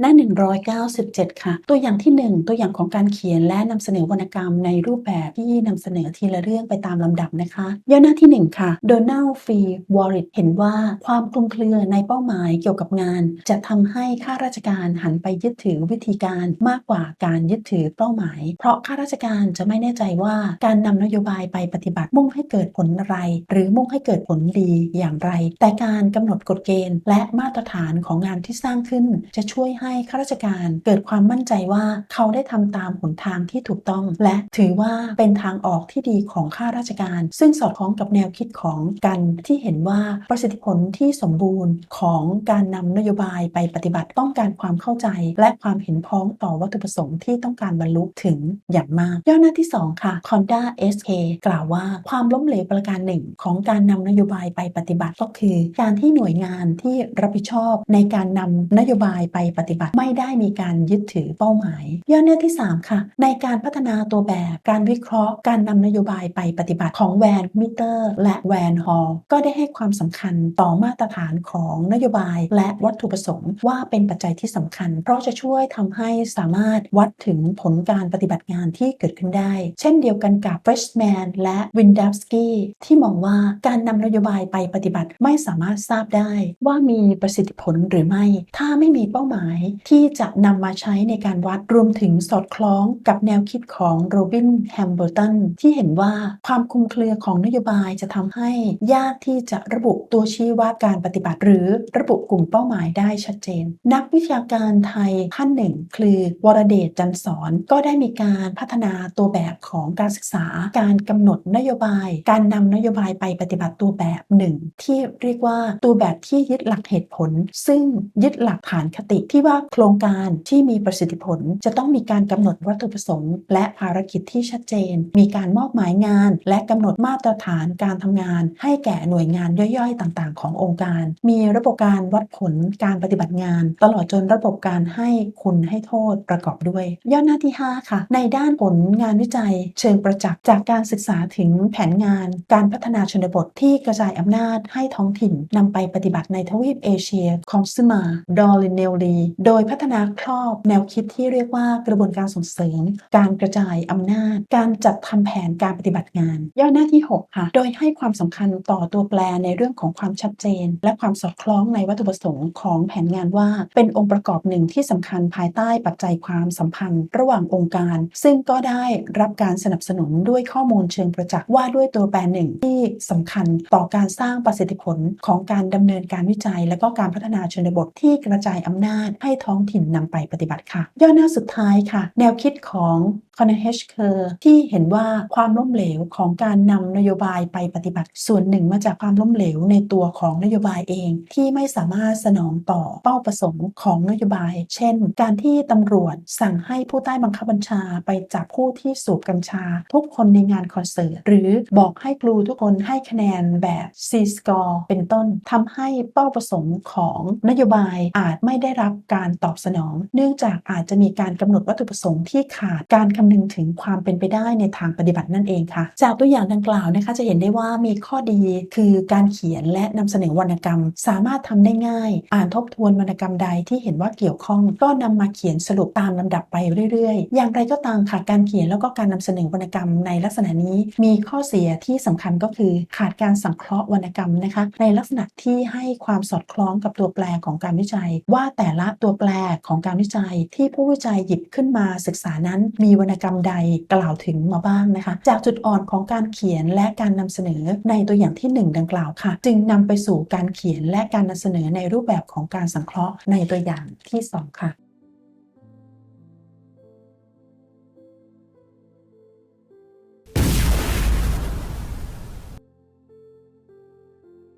หน้า 197 ค่ะ ตัวอย่างที่ 1 ตัวอย่างของการเขียนและนำเสนอวรรณกรรมในรูปแบบที่นำเสนอทีละเรื่องไปตามลำดับนะคะย่อหน้าที่ 1 ค่ะโดนัลฟีวอริตเห็นว่าความคลุมเครือในเป้าหมายเกี่ยวกับงาน จะทำให้ข้าราชการหันไปยึดถือวิธีการมากกว่าการยึดถือเป้าหมาย เพราะข้าราชการจะไม่แน่ใจว่าการนำนโยบายไปปฏิบัติมุ่งให้เกิดผลอะไร หรือมุ่งให้เกิดผลดีอย่างไร แต่การกำหนดกฎเกณฑ์ และมาตรฐานของงานที่สร้างขึ้นจะช่วยให้ข้าราชการเกิดความมั่นใจว่าเขาได้ทำตามหนทางที่ถูกต้อง และถือว่าเป็นทางออกที่ดีของข้าราชการ ซึ่งสอดคล้องกับแนวคิดของกันที่เห็นว่าประสิทธิผลที่สมบูรณ์ของการนำนโยบายไปปฏิบัติต้องการความเข้าใจ และความเห็นพ้องต่อวัตถุประสงค์ที่ต้องการบรรลุถึงอย่างมาก ย่อหน้าที่ 2 ค่ะ Conda SK กล่าวว่าความล้มเหลวประการหนึ่ง ของการนำนโยบายไปปฏิบัติก็คือ การที่หน่วยงานที่รับผิดชอบในการนำนโยบายไปปฏิบัติ ไม่ได้มีการยึดถือเป้าหมาย ย่อหน้าที่ 3 ค่ะ ในการพัฒนาตัวแบบการวิเคราะห์ การนำนโยบายไปปฏิบัติของแวนมิเตอร์ และแวนฮอลก็ได้ให้ความสำคัญต่อมาตรฐานของนโยบาย และวัตถุประสงค์ ว่าเป็นปัจจัยที่สำคัญ เพราะจะช่วยทำให้สามารถวัดถึงผลการปฏิบัติงานที่เกิดขึ้นได้ เช่นเดียวกันกับ f r e s h m a n และ w i n d a v s k y ที่มองว่าการนำนโยบายไปปฏิบัติไม่สามารถทราบได้ ว่ามีประสิทธิผลหรือไม่ ถ้าไม่มีเป้าหมายที่จะนำมาใช้ในการวัดรวมถึงสอดคล้องกับแนวคิดของโรบินแฮมเบอร์ตันที่เห็นว่าความคุมเครือของนโยบายจะทำให้ยากที่จะระบุตัวชี้วัดการปฏิบัติ หรือระบุกลุ่มเป้าหมายได้ชัดเจน นักวิชาการไทยท่านหนึ่ง คือวรเดชจันทร์สอนก็ได้มีการพัฒนาตัวแบบของการศึกษา การกำหนดนโยบาย การนำนโยบายไปปฏิบัติตัวแบบหนึ่งที่เรียกว่าตัวแบบที่ยึดหลักเหตุผล ซึ่งยึดหลักฐานคติที่ว่าโครงการที่มีประสิทธิผลจะต้องมีการกำหนดวัตถุประสงค์ และภารกิจที่ชัดเจน มีการมอบหมายงาน และกำหนดมาตรฐานการทำงาน ให้แก่หน่วยงานย่อยๆ ต่างๆ ขององค์การ มีระบบการวัดผลการปฏิบัติงาน ตลอดจนระบบการให้คุณให้โทษประกอบด้วย ย่อหน้าที่ 5 ค่ะ ในด้านผลงานวิจัย เชิงประจักษ์จากการศึกษาถึงแผนงาน การพัฒนาชนบทที่กระจายอำนาจให้ท้องถิ่นนำไปปฏิบัติในทวีปเอเชียคองซูมาดอลินเนลลีโดยพัฒนาครอบแนวคิดที่เรียกว่ากระบวนการส่งเสริม การกระจายอำนาจ การจัดทำแผนการปฏิบัติงาน ย่อหน้าที่ 6 ค่ะ โดยให้ความสำคัญต่อตัวแปรในเรื่องของความชัดเจน และความสอดคล้องในวัตถุประสงค์ของแผนงานว่า เป็นองค์ประกอบหนึ่งที่สำคัญภายใต้ปัจจัยความสัมพันธ์ ระหว่างองค์การ ซึ่งก็ได้รับการสนับสนุนด้วยข้อมูลเชิงประจักษ์ว่าด้วยตัวแปรหนึ่งที่สำคัญต่อการสร้างประสิทธิผลของการดำเนินการวิจัย และก็การพัฒนาชนบทที่กระจายอำนาจให้ท้องถิ่นนำไปปฏิบัติค่ะ ย่อหน้าสุดท้ายค่ะ แนวคิดของคอนเนชเคอร์ที่เห็นว่าความล้มเหลวของการนำนโยบายไปปฏิบัติ ส่วนหนึ่งมาจากความล้มเหลวในตัวของนโยบายเอง ที่ไม่สามารถสนองต่อเป้าประสงค์ของนโยบาย เช่น การที่ตำรวจสั่งให้ผู้ใต้บังคับบัญชาไปจับผู้ที่สูบกัญชา ทุกคนในงานคอนเสิร์ตหรือบอกให้ครูทุกคนให้คะแนนแบบ C score เป็นต้นทำให้เป้าประสงค์ของนโยบายอาจไม่ได้รับการตอบสนอง เนื่องจากอาจจะมีการกำหนดวัตถุประสงค์ที่ขาดการคำนึงถึงความเป็นไปได้ในทางปฏิบัตินั่นเองค่ะ จากตัวอย่างดังกล่าวนะคะ จะเห็นได้ว่ามีข้อดีคือการเขียนและนำเสนอวรรณกรรม สามารถทำได้ง่าย อ่านทบทวนวรรณกรรมใดที่เห็นว่าเกี่ยวข้อง ก็นำมาเขียนสรุปตามลำดับไปเรื่อยๆ อย่างไรก็ตามค่ะการเขียนแล้วก็การนำเสนอวรรณกรรมในลักษณะนี้ มีข้อเสียที่สำคัญก็คือขาดการสังเคราะห์วรรณกรรมนะคะ ในลักษณะที่ให้ความสอดคล้องกับตัวแปรของการวิจัย ว่าแต่ละตัวแปรของการวิจัยที่ผู้วิจัยหยิบขึ้นมาศึกษานั้น มีวรรณกรรมใดกล่าวถึงมาบ้างนะคะ จากจุดอ่อนของการเขียนและการนำเสนอในตัวอย่างที่ 1 ดังกล่าวค่ะ จึงนำไปสู่การเขียนและการนำเสนอในรูปแบบของการสังเคราะห์ในตัวอย่างที่ 2 ค่ะ